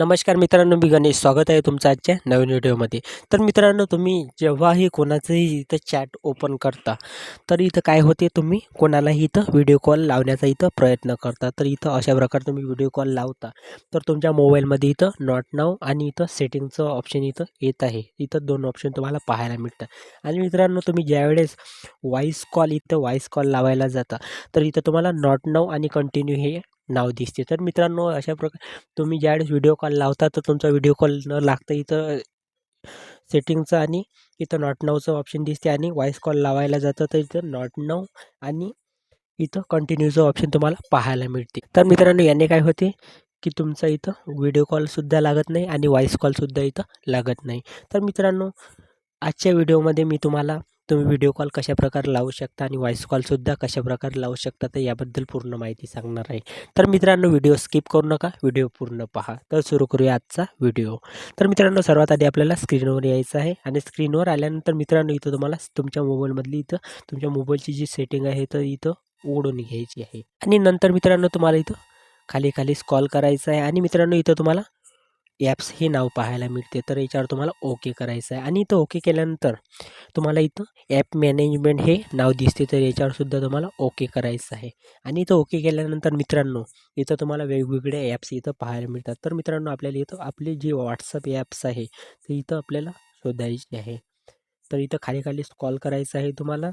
नमस्कार मित्रांनो मी गणेश. स्वागत आहे तुमचं आजच्या नवीन व्हिडिओमध्ये. तर मित्रांनो तुम्ही जेव्हाही कोणाचंही इथं चॅट ओपन करता तर इथं काय होते तुम्ही? कोणालाही इथं व्हिडिओ कॉल लावण्याचा इथं प्रयत्न करता. तर इथं अशा प्रकारे तुम्ही व्हिडिओ कॉल लावता तर तुमच्या मोबाईलमध्ये इथं नॉट नाव आणि इथं सेटिंगचं ऑप्शन इथं येत आहे. इथं दोन ऑप्शन तुम्हाला पाहायला मिळतात आणि मित्रांनो तुम्ही ज्यावेळेस व्हॉईस कॉल इथं व्हॉईस कॉल लावायला जाता तर इथं तुम्हाला नॉट नाव आणि कंटिन्यू हे नाव दिसते. तर मित्रांनो अशा प्रकारे तुम्ही ज्यावेळेस व्हिडिओ कॉल लावता तर तुमचा व्हिडिओ कॉल न लागता इथं सेटिंगचं आणि इथं नॉट नावचं ऑप्शन दिसते आणि व्हॉईस कॉल लावायला जातं. तर इथं नॉट नाव आणि इथं कंटिन्यूचं ऑप्शन तुम्हाला पाहायला मिळते. तर मित्रांनो याने काय होते की तुमचा इथं व्हिडिओ कॉलसुद्धा लागत नाही आणि व्हॉईस कॉलसुद्धा इथं लागत नाही. तर मित्रांनो आजच्या व्हिडिओमध्ये मी तुम्हाला तुम्ही व्हिडिओ कॉल कशाप्रकारे लावू शकता आणि व्हॉईस कॉलसुद्धा कशाप्रकारे लावू शकता तर याबद्दल पूर्ण माहिती सांगणार आहे. तर मित्रांनो व्हिडिओ स्किप करू नका. व्हिडिओ पूर्ण पहा. तर सुरू करूया आजचा व्हिडिओ तर मित्रांनो सर्वात आधी आपल्याला स्क्रीनवर यायचं आहे आणि स्क्रीनवर आल्यानंतर मित्रांनो इथं तुम्हाला तुमच्या मोबाईलमधली इथं तुमच्या मोबाईलची जी सेटिंग आहे तर इथं उघडून घ्यायची आहे. आणि नंतर मित्रांनो तुम्हाला इथं खाली खाली स्कॉल करायचं आहे. आणि मित्रांनो इथं तुम्हाला ॲप्स हे नाव पाहायला मिळते. तर याच्यावर तुम्हाला ओके करायचं आहे आणि इथं ओके केल्यानंतर तुम्हाला इथं ॲप मॅनेजमेंट हे नाव दिसते. तर याच्यावरसुद्धा तुम्हाला ओके करायचं आहे. आणि इथं ओके केल्यानंतर मित्रांनो इथं तुम्हाला वेगवेगळे ॲप्स इथं पाहायला मिळतात. तर मित्रांनो आपल्याला इथं आपले जे व्हॉट्सअप ॲप्स आहे ते इथं आपल्याला शोधायचे आहे. तर इथं खाली खाली स्कॉल करायचं आहे तुम्हाला.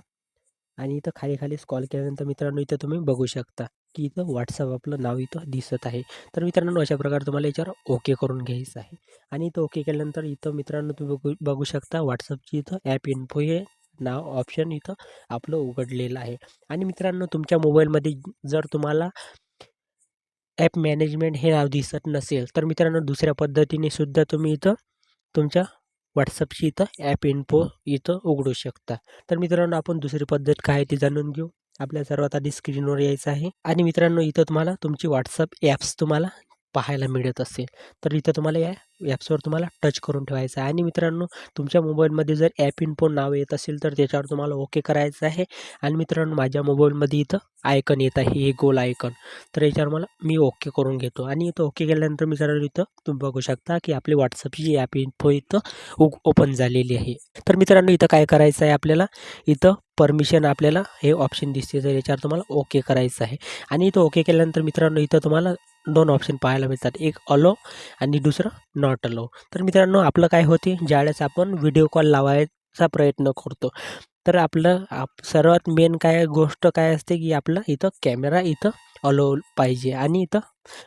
आणि इथं खाली खाली स्कॉल केल्यानंतर मित्रांनो इथं तुम्ही बघू शकता. की इथं व्हॉट्सअप आपलं नाव इथं दिसत आहे. तर मित्रांनो अशा प्रकारे तुम्हाला याच्यावर ओके करून घ्यायचं आहे. आणि इथं ओके केल्यानंतर इथं मित्रांनो तुम्ही बघू बघू शकता व्हॉट्सअपची इथं ॲप इन्फो हे नाव ऑप्शन इथं आपलं उघडलेलं आहे. आणि मित्रांनो तुमच्या मोबाईलमध्ये जर तुम्हाला ॲप मॅनेजमेंट हे नाव दिसत नसेल तर मित्रांनो दुसऱ्या पद्धतीने सुद्धा तुम्ही इथं तुमच्या व्हॉट्सअपची इथं ॲप इन्फो इथं उघडू शकता. तर मित्रांनो आपण दुसरी पद्धत काय आहे ती जाणून घेऊ. आपल्या सर्वात आधी स्क्रीनवर यायचं आहे. आणि मित्रांनो इथं तुम्हाला तुमची व्हॉट्सअप ॲप्स तुम्हाला पाहायला मिळत असेल. तर इथं तुम्हाला या ॲप्सवर तुम्हाला टच करून ठेवायचं आहे. आणि मित्रांनो तुमच्या मोबाईलमध्ये जर ॲप इन्फो नाव येत असेल तर त्याच्यावर तुम्हाला ओके करायचं आहे. आणि मित्रांनो माझ्या मोबाईलमध्ये इथं आयकन येत आहे. हे गोल आयकन. तर याच्यावर मला मी ओके करून घेतो. आणि इथं ओके केल्यानंतर मित्रांनो इथं तुम्ही बघू शकता की आपली व्हॉट्सअपची ॲप इन्फो इथं ओपन झालेली आहे. तर मित्रांनो इथं काय करायचं आहे आपल्याला? इथं परमिशन आपल्याला हे ऑप्शन दिसते. तर याच्यावर तुम्हाला ओके करायचं आहे. आणि इथं ओके केल्यानंतर मित्रांनो इथं तुम्हाला दोन ऑप्शन पाहायला मिळतात. एक अलो आणि दुसरं नॉट अलो तर मित्रांनो आपलं काय होते? ज्यावेळेस आपण व्हिडिओ कॉल लावायचा प्रयत्न करतो तर आपलं आप सर्वात मेन काय गोष्ट काय असते की आपलं इथं कॅमेरा इथं अलो पाहिजे आणि इथं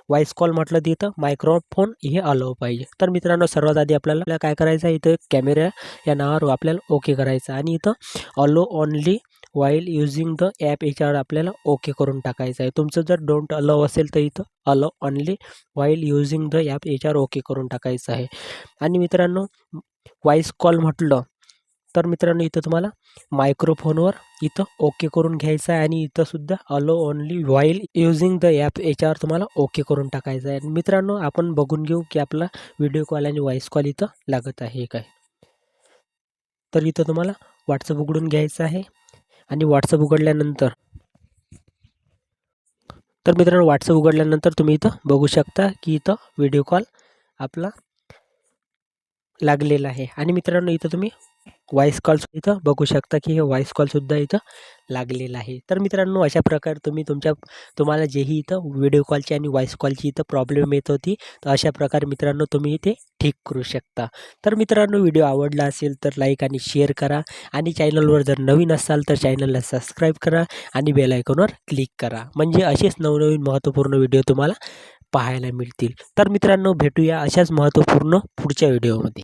व्हॉइस कॉल म्हटलं तर इथं मायक्रोफोन हे अलो पाहिजे. तर मित्रांनो सर्वात आधी आपल्याला काय करायचं आहे? इथं कॅमेरा या नावावर आपल्याला ओके करायचं आणि इथं allow only while using the app याच्यावर आपल्याला ओके करून टाकायचं आहे. तुमचं जर डोंट अलाव असेल तर इथं allow only while using the app याच्यावर ओके करून टाकायचं आहे. आणि मित्रांनो वॉईस कॉल म्हटलं तर मित्रांनो इथं तुम्हाला मायक्रोफोनवर इथं ओके करून घ्यायचं आहे. आणि इथंसुद्धा allow only while using the app याच्यावर तुम्हाला ओके करून टाकायचं आहे. मित्रांनो आपण बघून घेऊ की आपला व्हिडिओ कॉल आणि व्हॉईस कॉल इथं लागत आहे काय. तर इथं तुम्हाला व्हॉट्सअप उघडून घ्यायचं आहे. आणि व्हॉट्सअप उघडल्यानंतर. तर मित्रांनो व्हॉट्सअप उघडल्यानंतर तुम्ही इथं बघू शकता की इथं व्हिडिओ कॉल आपला लागलेला आहे. आणि मित्रांनो इथं तुम्ही व्हॉईस कॉलसुद्धा इथं. बघू शकता की हे व्हॉईस कॉलसुद्धा इथं लागलेला आहे. तर मित्रांनो अशा प्रकारे तुम्ही तुमच्या तुम्हाला जेही इथं व्हिडिओ कॉलची आणि व्हॉईस कॉलची इथं प्रॉब्लेम येत होती तर अशा प्रकारे मित्रांनो तुम्ही इथे ठीक करू शकता. तर मित्रांनो व्हिडिओ आवडला असेल तर लाईक आणि शेअर करा आणि चॅनलवर जर नवीन असाल तर चॅनलला सबस्क्राईब करा आणि बेलायकॉनवर क्लिक करा. म्हणजे असेच नवनवीन महत्त्वपूर्ण व्हिडिओ तुम्हाला पाहायला मिळतील. तर मित्रांनो भेटूया अशाच महत्त्वपूर्ण पुढच्या व्हिडिओमध्ये